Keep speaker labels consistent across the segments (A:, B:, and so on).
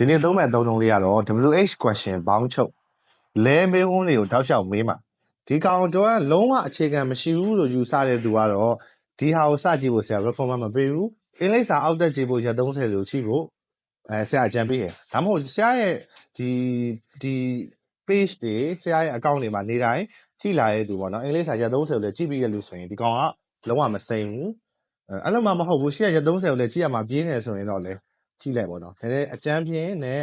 A: ဒီနေ့သုံးမဲ့အသုံးလုံးလေးကတော့ WH question ဘောင်းချုပ်လဲမေးခွန်းတွေကိုတောက်လျှောက်မေးမှာဒီကောင်တော့လုံးဝအခြေခံမရှိဘူးလို့ယူဆတဲ့သူကတော့ဒီဟာကိုစကြည့်ဖို့ဆရာ recommend မပေးဘူးအင်္ဂလိပ်စာအောက်တက်ကြည့်ဖို့ရက်30လို့ရှိဖို့အဲဆရာအကြံပေးရဒါမှမဟုတ်ဆရာရဲ့ဒီဒီ page တွေဆရာရဲ့ account တွေမှာနေတိုင်းကြည့်လာတဲ့သူပေါ့နော်အင်္ဂလိပ်စာရက်30ကိုလည်းကြည့်ပြီးရလို့ဆိုရင်ဒီကောင်ကလုံးဝမစိမ်ဘူးအဲအဲ့လိုမှမဟုတ်ဘူးရှေ့ရက်30ကိုလည်းကြည့်ရမှာပြင်းနေဆိုရင်တော့လေ ကြည့်လိုက်ပေါ့နော်ဒါနဲ့အကြမ်းဖြင့်နဲ့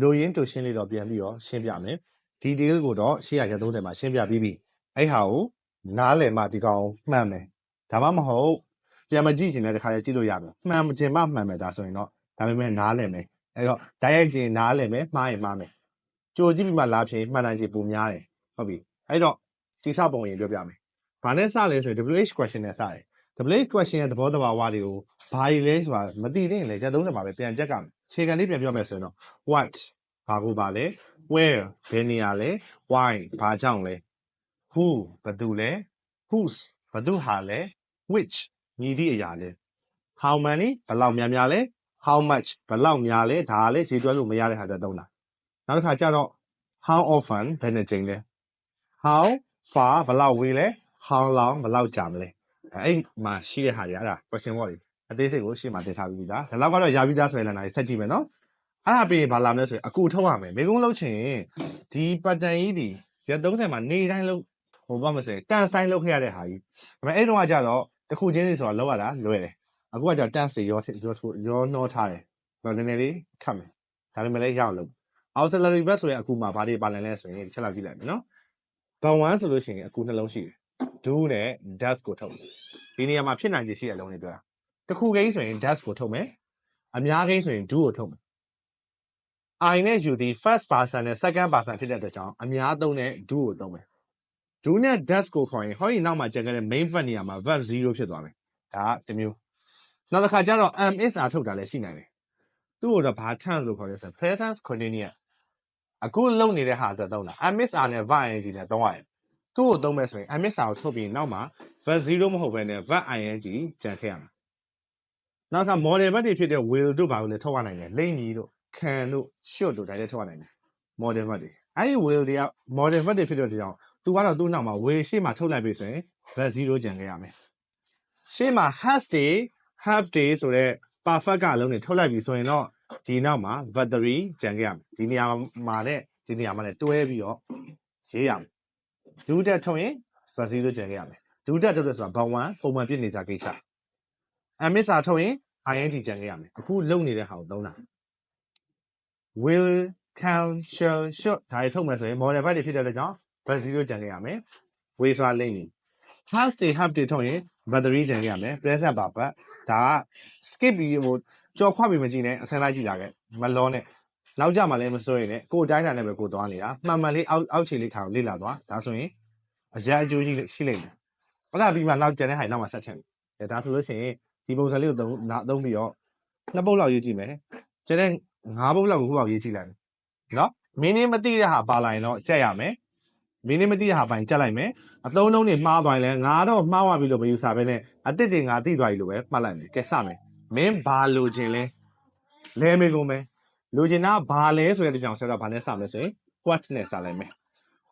A: လိုရင်းတူရှင်းလေးတော့ပြန်ပြီးတော့ရှင်းပြမယ်ဒီ deal ကိုတော့ရှေ့ရရ30မှာရှင်းပြပြီးပြီအဲ့ဟာကိုနားလည်မှဒီကောင်မှန်မယ်ဒါမှမဟုတ်ပြန်မကြည့်ချင်တဲ့တခါလေကြည့်လို့ရမယ်မှန်မချင်မှမှန်မယ်ဒါဆိုရင်တော့ဒါပေမဲ့နားလည်မယ်အဲ့တော့ဓာတ်ရိုက်ချင်နားလည်မယ်မှားရင်မှားမယ်ကြိုကြည့်ပြီးမှလာဖြင့်မှန်နိုင်ချေပုံများတယ်ဟုတ်ပြီအဲ့တော့ဒီစပုံရင်ပြောပြမယ်ဘာနဲ့စလဲဆိုရင် WH question နဲ့စတယ် WH question ရဲ့သဘောတဘာဝတွေကိုဘာတွေလဲဆိုတာမသိသေးရင်လည်းချက်30မှာပဲပြန်ချက်ကမယ်ခြေခံလေးပြန်ပြောမယ်ဆိုရင်တော့ what ဘာကိုပါလဲ where ဘယ်နေရာလဲ why ဘာကြောင့်လဲ who ဘယ်သူလဲ whose ဘယ်သူဟာလဲ which ညီသည့်အရာလဲ how many ဘယ်လောက်များများလဲ how much ဘယ်လောက်များလဲဒါကလည်းခြေတွက်လို့မရတဲ့ဟာတွေသုံးတာနောက်တစ်ခါကျတော့ how often ဘယ်နှစ်ကြိမ်လဲ how far ဘယ်လောက်ဝေးလဲ how long ဘယ်လောက်ကြာမလဲ အဲ့မှာရှိတဲ့ဟာတွေအဲ့ဒါ question word တွေအသေးစိတ်ကိုရှေ့မှာတင်ထားပြီးပြီလားဒါလောက်ကတော့ရပြီးသားဆိုရင်လည်းနိုင်ဆက်ကြည့်မယ်နော်အဲ့ဒါပြီးရင်ဘာလာမလဲဆိုရင်အကူထုတ်ရမယ်မိကုန်းလုံးချင်ဒီ pattern ကြီးဒီရက်30မှာနေတိုင်းလုံးဟိုဘာမစဲတန်စတိုင်းလုပ်ခဲ့ရတဲ့ဟာကြီးဒါပေမဲ့အဲ့တော့ကကြတော့တစ်ခုချင်းစီဆိုတာလောက်ရတာလွယ်တယ်အခုကကြတန်စတွေရောရောရောနှောထားတယ်တော့နည်းနည်းလေးခတ်မယ်ဒါပေမဲ့လည်းရအောင်လုပ် auxiliary verb ဆိုရင်အခုမှာဘာတွေပါလဲလဲဆိုရင်တစ်ချက်လောက်ကြည့်လိုက်မယ်နော်ဘန်1ဆိုလို့ရှိရင်အခုနှလုံးရှိတယ် do နဲ့ does ကိုထုတ်မယ်ဒီနေရာမှာဖြစ်နိုင်ခြေရှိတဲ့အလုံးတွေတွေ့တာတစ်ခုကိန်းဆိုရင် does ကိုထုတ်မယ်အများကိန်းဆိုရင် do ကိုထုတ်မယ် I နဲ့ you ဒီ first person နဲ့ second person ဖြစ်တဲ့အတွက်ကြောင့်အများသုံးတဲ့ do ကိုသုံးမယ် do နဲ့ does ကိုခေါ်ရင်ဟောဒီနောက်မှာကျန်ခဲ့တဲ့ main verb နေရာမှာ verb 0ဖြစ်သွားမယ်ဒါကတစ်မျိုးနောက်တစ်ခါကျတော့ am is are ထုတ်တာလည်းရှိနိုင်တယ်သူ့ကိုတော့ဘာ tense လို့ခေါ်လဲဆိုရင် present continuous အခုလုပ်နေတဲ့ဟာအတွက်သုံးတာ am is are နဲ့ verb ing နဲ့သုံးရတယ် သူ့ကိုသုံးမယ်ဆိုရင် am is are ကိုထုတ်ပြီးနောက်မှာ verb 0မဟုတ်ဘဲနဲ့ verb ing ကြံခဲ့ရမှာနောက်က model verb တွေဖြစ်တဲ့ will တို့ဘာလို့လဲထုတ်ရနိုင်တယ်လိမ့်မည်တို့ can တို့ should တို့ဒါလည်းထုတ်ရနိုင်တယ် model verb တွေအဲ့ဒီ will တွေက model verb တွေဖြစ်တဲ့ကြောင့်သူကတော့သူ့နောက်မှာ will ရှေ့မှာထုတ်လိုက်ပြီဆိုရင် verb 0ကြံခဲ့ရမယ်ရှေ့မှာ has day have day ဆိုတော့ perfect ကအလုံးတွေထုတ်လိုက်ပြီဆိုရင်တော့ဒီနောက်မှာ verb 3ကြံခဲ့ရမယ်ဒီနေရာမှာနဲ့ဒီနေရာမှာနဲ့တွဲပြီးတော့ရေးရမယ် ဒုတက်ထုတ်ရင် verb 0ကြံခဲ့ရမယ်ဒုတက်ထုတ်တယ်ဆိုတာဘောင်1ပုံမှန်ပြည့်နေကြကိစ္စအမစ်စာထုတ်ရင် ing ကြံခဲ့ရမယ်အခုလုံနေတဲ့ဟာကိုသုံးတာ will can shall should ဒါတွေထုတ်မယ်ဆိုရင် model verb တွေဖြစ်တဲ့အတွက်ကြောင့် verb 0ကြံခဲ့ရမယ် will ဆိုတာလိမ့်နေ has they have တွေထုတ်ရင် verb 3ကြံခဲ့ရမယ် present perfect ဒါက skip ပြီးဟိုကြော်ခွပြီးမကြည့်နဲ့အစမ်းလိုက်ကြည့်လာခဲ့မလောနဲ့ နောက်ကြမှာလည်းမစိုးရင်လည်းကိုယ်တိုင်းတာနဲ့ပဲကိုယ်သွားနေတာမှန်မှန်လေးအောက်အောက်ခြေလေးထားကိုလေ့လာသွားဒါဆိုရင်အကြအကျိုးရှိရှိလိမ့်မယ်ဟုတ်လားပြီးမှနောက်ကျန်တဲ့ဟာနောက်မှဆက်ထည့်မယ်ဒါဆိုလို့ရှိရင်ဒီပုံစံလေးကိုသုံးနာသုံးပြီးတော့နှစ်ပုတ်လောက်ရေးကြည့်မယ်ကျန်တဲ့ငါးပုတ်လောက်ကိုခုလောက်ရေးကြည့်လိုက်နော်မင်းင်းမသိတဲ့ဟာပါလာရင်တော့ကြက်ရမယ်မင်းင်းမသိတဲ့ဟာပိုင်းကြက်လိုက်မယ်အသုံးလုံးတွေမှားသွားရင်လည်းငါတော့မှားသွားပြီလို့မယူဆဘဲနဲ့အစ်စ်တွေငါသိသွားပြီလို့ပဲမှတ်လိုက်မယ်ကဲစမယ်မင်းဘာလိုချင်လဲလဲမေကုန်မယ် လိုချင်တာဘာလဲဆိုတဲ့ကြောင်ဆက်တော့ဘာနဲ့စမလဲဆိုရင် what နဲ့စလိုက်မယ်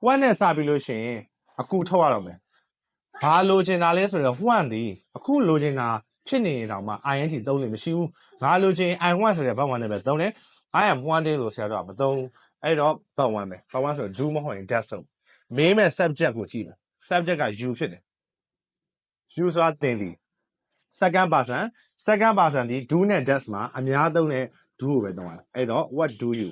A: what နဲ့စပြီးလို့ရှိရင်အကူထုတ်ရတော့မယ်ဘာလိုချင်တာလဲဆိုတော့ what ဒီအခုလိုချင်တာဖြစ်နေရင်တော့မှ ing သုံးလို့မရှိဘူးငါလိုချင် i want ဆိုတဲ့ဘတ်1နဲ့ပဲသုံးတယ် I am wanting လို့ဆရာတော့မသုံးအဲ့တော့ဘတ်1ပဲဘတ်1ဆိုတော့ do မဟုတ်ရင် does ထုတ်မေးမဲ့ subject ကိုကြည့်မယ် subject က you ဖြစ်တယ် you ဆိုတာသင်သည် second person second person ဒီ do နဲ့ does မှာအများသုံးတဲ့ do ကိုပဲသုံးရတယ်အဲ့တော့ what do you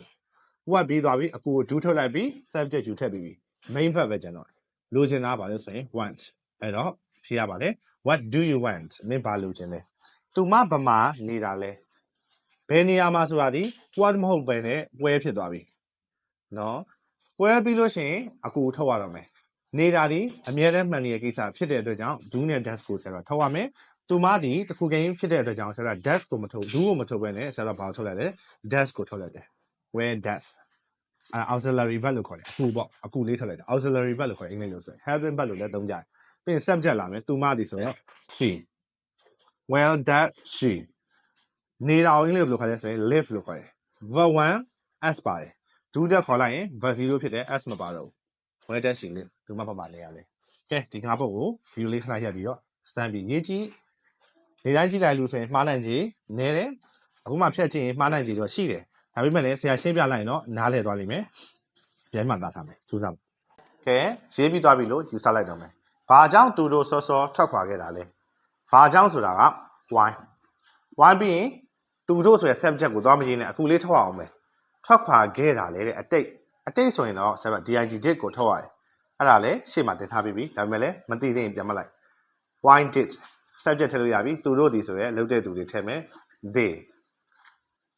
A: what ပြီးသွားပြီအကူကို do ထုတ်လိုက်ပြီ subject you ထည့်ပြီးပြီ main verb ပဲကျန်တော့လိုချင်တာပါလို့ဆိုရင် want အဲ့တော့ဖြေရပါလေ what do you want မင်းဘာလိုချင်လဲသူမဗမာနေတာလဲဘယ်နေရာမှာဆိုတာဒီ what မဟုတ်ပဲနဲ့ where ဖြစ်သွားပြီနော် where ပြီးလို့ရှိရင်အကူထုတ်ရတော့မယ်နေတာဒီအမြဲတမ်းမှန်နေတဲ့ကိစ္စဖြစ်တဲ့အတွက်ကြောင့် do နဲ့ does ကိုဆက်တော့ထုတ်ရမယ် သူမဒီတခုကိန်းဖြစ်တဲ့အတွက်ကြောင့်ဆက်တော့ does ကိုမထုတ် do ကိုမထုတ်ဘဲနဲ့ဆက်တော့ဘာကိုထုတ်လိုက်လဲ does ကိုထုတ်လိုက်တယ် where does အဲ auxiliary verb လို့ခေါ်တယ်အကူပေါ့အကူလေးထုတ်လိုက်တာ auxiliary verb လို့ခေါ်တယ်အင်္ဂလိပ်လိုဆိုရင် helping verb လို့လည်းသုံးကြတယ်ပြီးရင် subject လာမယ်သူမဒီဆိုတော့ she well that she နေတာကိုအင်္ဂလိပ်လိုခေါ်တယ်ဆိုရင် live လို့ခေါ်တယ် verb 1 s ပါတယ်ဒုတက်ခေါ်လိုက်ရင် verb 0ဖြစ်တယ် s မပါတော့ဘူး where does she live ဒီမှာပါပါလဲရလဲကဲဒီငါပုတ်ကို view လေးခဏရက်ပြီးတော့စမ်းပြီးရေးကြည့် နေတိုင်းကြည့်လိုက်လို့ဆိုရင်မှားနိုင်ကြီးနည်းတယ်အခုမှဖြတ်ကြည့်ရင်မှားနိုင်ကြီးတော့ရှိတယ်ဒါပေမဲ့လည်းဆရာရှင်းပြလိုက်ရင်တော့နားလည်သွားလိမ့်မယ်ပြန်မှသားထားမယ်စူးစမ်းကဲရေးပြီးသွားပြီလို့ယူဆလိုက်တော့မယ်ဘာကြောင့်သူတို့စောစောထွက်ခွာခဲ့တာလဲဘာကြောင့်ဆိုတာက why why ပြီးရင်သူတို့ဆိုရယ် subject ကိုသွားမရင်းနဲ့အခုလေးထောက်အောင်မယ်ထွက်ခွာခဲ့တာလေတဲ့အတိတ်အတိတ်ဆိုရင်တော့ subject dig did ကိုထောက်ရတယ်အဲ့ဒါလည်းရှေ့မှာတင်ထားပြီးပြီဒါပေမဲ့လည်းမသိသေးရင်ပြန်မလိုက် why did subject ထည့်လို့ရပြီသူတို့ဒီဆိုရယ်လုပ်တဲ့သူတွေထည့်မယ် they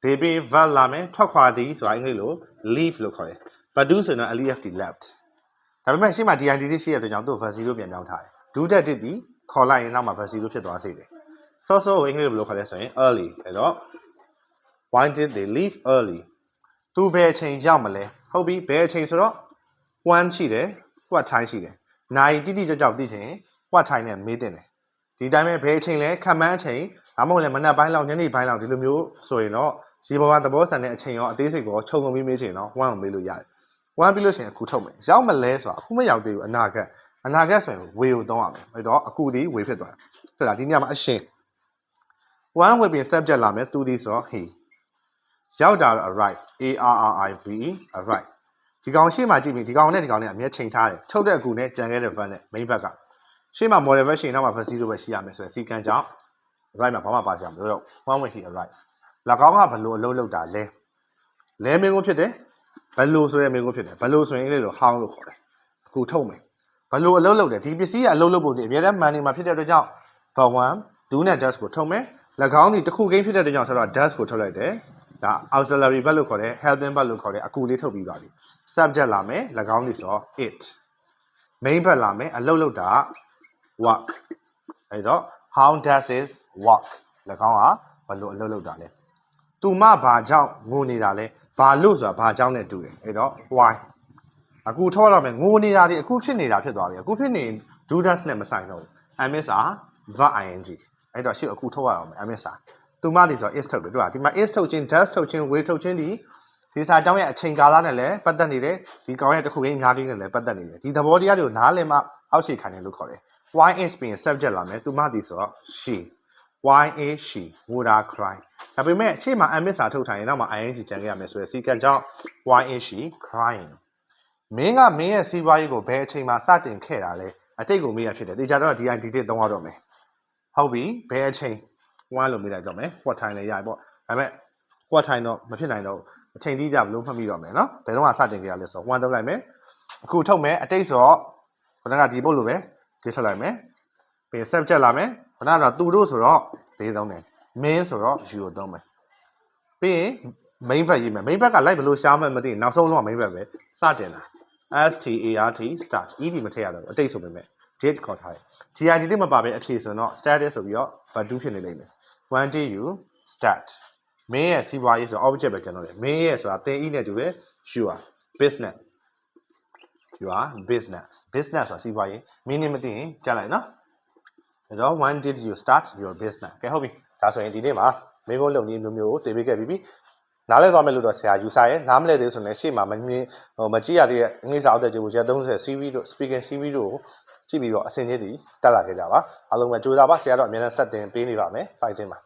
A: they ပြီး verb လာမယ်ထွက်ခွာသည်ဆိုတာအင်္ဂလိပ်လို leave လို့ခေါ်တယ် but do ဆိုရင်တော့ left left ဒါပေမဲ့ရှေ့မှာ dig did ရှိရတဲ့အတွက်ကြောင့်သူ့ verb 0ပြန်ပြောင်းထားတယ် do that did ဒီခေါ်လိုက်ရင်နောက်မှာ verb 0ဖြစ်သွားစေတယ် so so ကိုအင်္ဂလိပ်လိုဘယ်လိုခေါ်လဲဆိုရင် early အဲ့တော့ why did they leave early သူဘယ်အချိန်ရောက်မလဲဟုတ်ပြီဘယ်အချိန်ဆိုတော့ one ရှိတယ် what time ရှိတယ်နိုင်တိတိကျကျသိချင်ရင် what time နဲ့မေးတင်တယ် ဒီတိုင်းပဲဘယ်အချိန်လဲခံမှန်းအချိန်ဒါမှမဟုတ်လည်းမနက်ပိုင်းလောက်ညနေပိုင်းလောက်ဒီလိုမျိုးဆိုရင်တော့ဒီဘဝသဘောဆန်တဲ့အချိန်ရောအသေးစိတ်ကိုခြုံငုံပြီးမေးချင်တော့ one ကိုမေးလို့ရတယ် one ပြီးလို့ရှိရင်အခုထုတ်မယ်ရောက်မလဲဆိုတာအခုမရောက်သေးဘူးအနာဂတ်အနာဂတ်ဆိုရင် way ကိုသုံးရမယ်အဲ့တော့အခုဒီ way ဖြစ်သွားတယ်ဟုတ်လားဒီနေရာမှာအရှင် one ဝေပြင် subject လာမယ်သူဒီဆိုတော့ he ရောက်တာတော့ arrive a r r i v e arrive ဒီကောင်ရှေ့မှာကြည့်ပြီးဒီကောင်နဲ့ဒီကောင်နဲ့အမြဲချိန်ထားတယ်ထုတ်တဲ့အကူနဲ့ကြံခဲ့တဲ့ verb နဲ့ main verb က ရှေ့မှာ model verb ရှိရင်နောက်မှာ verb 0ပဲရှိရမယ်ဆိုရင်စီကံကြောင့် arrive မှာဘာမှပါစရာမလိုတော့ one way he arrive ၎င်းကဘလို့အလုပ်လုပ်တာလဲလဲမင်းကိုဖြစ်တယ်ဘလို့ဆိုရဲမင်းကိုဖြစ်တယ်ဘလို့ဆိုရင်အင်္ဂလိပ်လို how လို့ခေါ်တယ်အခုထုတ်မယ်ဘလို့အလုပ်လုပ်တယ်ဒီပစ္စည်းကအလုပ်လုပ်ဖို့ဒီအများနဲ့ money မှာဖြစ်တဲ့အတွက်ကြောင့် verb 1 do နဲ့ does ကိုထုတ်မယ်၎င်းဒီတစ်ခုကိန်းဖြစ်တဲ့အတွက်ကြောင့်ဆိုတော့ does ကိုထုတ်လိုက်တယ်ဒါ auxiliary verb လို့ခေါ်တယ် helping verb လို့ခေါ်တယ်အကူလေးထုတ်ပြီးသွားပြီ subject လာမယ်၎င်းဒီဆိုတော့ it main verb လာမယ်အလုပ်လုပ်တာ work အဲ့တော့ how does it work ၎င်းကဘယ်လိုအလုပ်လုပ်တာလဲသူမဘာကြောင့်ငိုနေတာလဲဘာလို့ဆိုတာဘာကြောင့်နဲ့တူတယ်အဲ့တော့ why အခုထောက်ရမယ်ငိုနေတာဒီအခုဖြစ်နေတာဖြစ်သွားပြီအခုဖြစ်နေ do does နဲ့မဆိုင်တော့ဘူး ms are verb ing အဲ့တော့ရှေ့အခုထောက်ရအောင်မယ် ms are သူမဒီဆို is ထုတ်တယ်တွေ့လားဒီမှာ is ထုတ်ခြင်း does ထုတ်ခြင်း will ထုတ်ခြင်းဒီဒီစာကြောင်းရဲ့အချိန်ကာလနဲ့လည်းပတ်သက်နေတယ်ဒီကောင်ရဲ့တစ်ခုချင်းအများကြီးနဲ့လည်းပတ်သက်နေတယ်ဒီသဘောတရားတွေကိုနားလည်မှအောက်ခြေခံတယ်လို့ခေါ်တယ် why is being subject လာမယ်သူမဒီဆိုတော့ she why is she would I cry ဒါပေမဲ့အချိန်မှာ ms စာထုတ်ထိုင်ရင်နောက်မှာ ing ကျန်ခဲ့ရမယ်ဆိုရယ်စီကံကြောင့် why is she crying မင်းကမင်းရဲ့စီးပွားရေးကိုဘယ်အချိန်မှာစတင်ခဲ့တာလဲအတိတ်ကိုမေးရဖြစ်တယ်တေချာတော့ DI detail သုံးရတော့မယ်ဟုတ်ပြီဘယ်အချိန်1လို့မေးလိုက်တော့မယ် what time လဲရပြီပေါ့ဒါပေမဲ့ what time တော့မဖြစ်နိုင်တော့ဘူးအချိန်တိကျဘလို့မှတ်မိတော့မယ်နော်ဘယ်တော့မှစတင်ခဲ့ရလဲဆိုတော့1ထုတ်လိုက်မယ်အခုထုတ်မယ်အတိတ်ဆိုတော့ခဏကဒီပုတ်လိုပဲ ဒီထုတ်လိုက်မယ်ပြီး subject လာမယ်ခဏကတော့သူတို့ဆိုတော့ဒီသုံးတယ်မင်းဆိုတော့ you ကိုသုံးမယ်ပြီးရင် main verb ရေးမယ် main verb ကလိုက်ဘလို့ရှားမှမသိနောက်ဆုံးလုံးက main verb ပဲစတင်တာ S T A R T start ED မထည့်ရတော့ဘူးအတိတ်ဆိုပေမဲ့ date ခေါ်ထားတယ် GID တိမပါပဲအဖြေဆိုတော့ status ဆိုပြီးတော့ but do ဖြစ်နေလိမ့်မယ် one day you start မင်းရဲ့စီးပွားရေးဆိုတော့ object ပဲကျွန်တော်လေမင်းရဲ့ဆိုတာသင် e နဲ့တူတယ် you are business you are business business ဆိုတာစီးပွားရေးမင်းနဲ့မသိရင်ကြားလိုက်နော်အဲ့တော့ when did you start your business ကဲဟုတ်ပြီဒါဆိုရင်ဒီနေ့မှာမင်းဘုံလုံနည်းမျိုးမျိုးကိုသင်ပေးခဲ့ပြီးပြီနားလည်သွားမယ်လို့တော့ဆရာယူဆရဲနားမလဲသေးဘူးဆိုရင်လည်းရှေ့မှာမမြင်ဟိုမကြည့်ရသေးတဲ့အင်္ဂလိပ်စာအောက်တဲ့ကျေကိုကျ30 CV တို့ speaking CV တို့ကိုကြည့်ပြီးတော့အဆင်ကြီးတည်တက်လာခဲ့ကြပါအားလုံးပဲကြိုးစားပါဆရာတော့အများနဲ့ဆက်တင်ပေးနေပါမယ် fighting ပါ